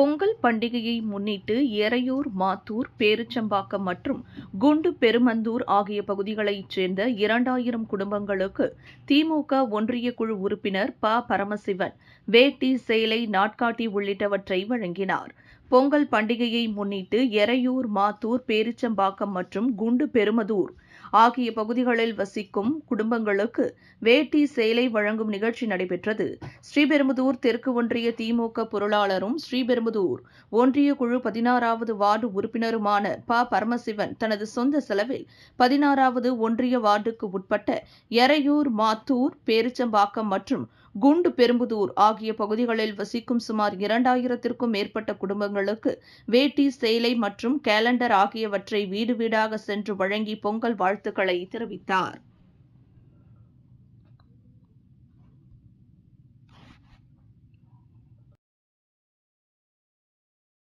பொங்கல் பண்டிகையை முன்னிட்டு எறையூர் மாத்தூர் பேருச்சம்பாக்கம் மற்றும் குண்டு பெருமந்தூர் ஆகிய பகுதிகளைச் சேர்ந்த இரண்டாயிரம் குடும்பங்களுக்கு திமுக ஒன்றிய குழு உறுப்பினர் ப. பரமசிவன் வேட்டி சேலை நாட்காட்டி உள்ளிட்டவற்றை வழங்கினார். பொங்கல் பண்டிகையை முன்னிட்டு எறையூர் மாத்தூர் பேரிச்சம்பாக்கம் மற்றும் குண்டு பெருமதூர் ஆகிய பகுதிகளில் வசிக்கும் குடும்பங்களுக்கு வேட்டி சேலை வழங்கும் நிகழ்ச்சி நடைபெற்றது. ஸ்ரீபெரும்புதூர் தெற்கு ஒன்றிய திமுக பொருளாளரும் ஸ்ரீபெரும்புதூர் ஒன்றிய குழு பதினாறாவது வார்டு உறுப்பினருமான ப. பரமசிவன் தனது சொந்த செலவில் பதினாறாவது ஒன்றிய வார்டுக்கு உட்பட்ட எறையூர் மாத்தூர் பேரிச்சம்பாக்கம் மற்றும் குண்டு பெரும்புதூர் ஆகிய பகுதிகளில் வசிக்கும் சுமார் இரண்டாயிரத்திற்கும் மேற்பட்ட குடும்பங்களுக்கு வேட்டி சேலை மற்றும் கேலண்டர் ஆகியவற்றை வீடு வீடாக சென்று வழங்கி பொங்கல் வாழ்த்துக்களை தெரிவித்தார்.